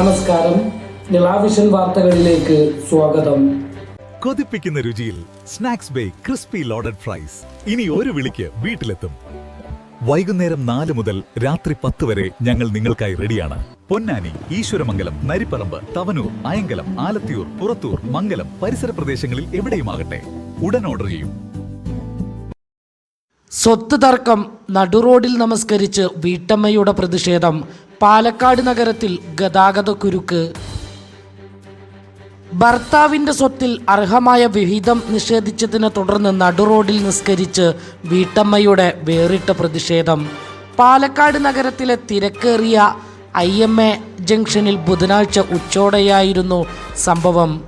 നമസ്കാരം. നിളാവിഷൻ വാർത്തകളിലേക്ക് സ്വാഗതം. കൊതിപ്പിക്കുന്ന രുചിയിൽ snacks bay crispy loaded fries. ഇനി ഒരു വിളിക്ക് വീട്ടിലെത്തും. വൈകുന്നേരം നാല് മുതൽ രാത്രി പത്ത് വരെ ഞങ്ങൾ നിങ്ങൾക്കായി റെഡിയാണ്. പൊന്നാനി ഈശ്വരമംഗലം നരിപ്പറമ്പ് തവനൂർ അയങ്കലം ആലത്തിയൂർ പുറത്തൂർ മംഗലം പരിസര പ്രദേശങ്ങളിൽ എവിടെയുമാകട്ടെ. ഉടൻ ഓർഡർ ചെയ്യും. സ്വത്ത് തർക്കം നടുറോഡിൽ നമസ്കരിച്ച് വീട്ടമ്മയുടെ പ്രതിഷേധം. പാലക്കാട് നഗരത്തിൽ ഗതാഗത കുരുക്ക്. ഭർത്താവിന്റെ സ്വത്തിൽ അർഹമായ വിഹിതം നിഷേധിച്ചതിനെ തുടർന്ന് നടുറോഡിൽ നിസ്കരിച്ച് വീട്ടമ്മയുടെ വേറിട്ട പ്രതിഷേധം. പാലക്കാട് നഗരത്തിലെ തിരക്കേറിയ ഐ എം എ ജംഗ്ഷനിൽ ബുധനാഴ്ച ഉച്ചോടെയായിരുന്നു സംഭവം.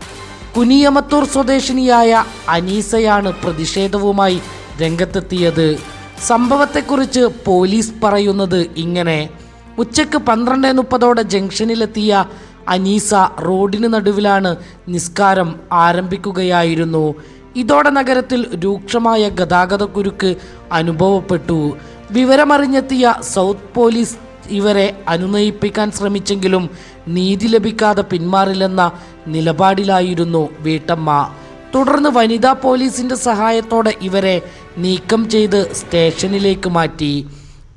കുനിയമത്തൂർ സ്വദേശിനിയായ അനീസയാണ് പ്രതിഷേധവുമായി രംഗത്തെത്തിയത്. സംഭവത്തെക്കുറിച്ച് പോലീസ് പറയുന്നത് ഇങ്ങനെ. ഉച്ചയ്ക്ക് പന്ത്രണ്ട് മുപ്പതോടെ ജംഗ്ഷനിലെത്തിയ അനീസ റോഡിന് നടുവിലാണ് നിസ്കാരം ആരംഭിക്കുകയായിരുന്നു. ഇതോടെ നഗരത്തിൽ രൂക്ഷമായ ഗതാഗതക്കുരുക്ക് അനുഭവപ്പെട്ടു. വിവരമറിഞ്ഞെത്തിയ സൗത്ത് പോലീസ് ഇവരെ അനുനയിപ്പിക്കാൻ ശ്രമിച്ചെങ്കിലും നീതി ലഭിക്കാതെ പിന്മാറില്ലെന്ന നിലപാടിലായിരുന്നു വീട്ടമ്മ. തുടർന്ന് വനിതാ പോലീസിന്റെ സഹായത്തോടെ ഇവരെ നീക്കം ചെയ്ത് സ്റ്റേഷനിലേക്ക് മാറ്റി.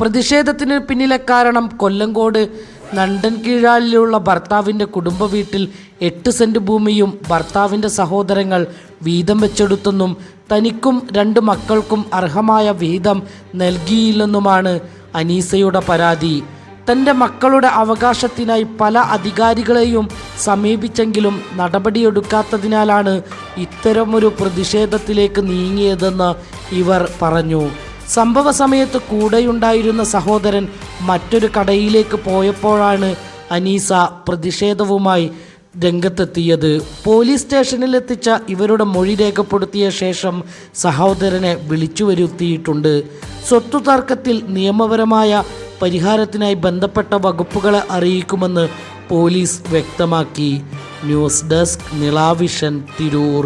പ്രതിഷേധത്തിന് പിന്നിലെ കാരണം കൊല്ലങ്കോട് നണ്ടൻ കീഴാലിലുള്ള ഭർത്താവിന്റെ കുടുംബ വീട്ടിൽ എട്ട് സെന്റ് ഭൂമിയും ഭർത്താവിന്റെ സഹോദരങ്ങൾ വീതം വെച്ചെടുത്തെന്നും തനിക്കും രണ്ട് മക്കൾക്കും അർഹമായ വീതം നൽകിയില്ലെന്നുമാണ് അനീസയുടെ പരാതി. തന്റെ മക്കളുടെ അവകാശത്തിനായി പല അധികാരികളെയും സമീപിച്ചെങ്കിലും നടപടിയെടുക്കാത്തതിനാലാണ് ഇത്തരമൊരു പ്രതിഷേധത്തിലേക്ക് നീങ്ങിയതെന്ന് ഇവർ പറഞ്ഞു. സംഭവ സമയത്ത് കൂടെയുണ്ടായിരുന്ന സഹോദരൻ മറ്റൊരു കടയിലേക്ക് പോയപ്പോഴാണ് അനീസ പ്രതിഷേധവുമായി രംഗത്തെത്തിയത്. പോലീസ് സ്റ്റേഷനിലെത്തിച്ച ഇവരുടെ മൊഴി രേഖപ്പെടുത്തിയ ശേഷം സഹോദരനെ വിളിച്ചു വരുത്തിയിട്ടുണ്ട്. സ്വത്തു തർക്കത്തിൽ നിയമപരമായ പരിഹാരത്തിനായി ബന്ധപ്പെട്ട വകുപ്പുകളെ അറിയിക്കുമെന്ന് പോലീസ് വ്യക്തമാക്കി. News desk Nila vision Tirur.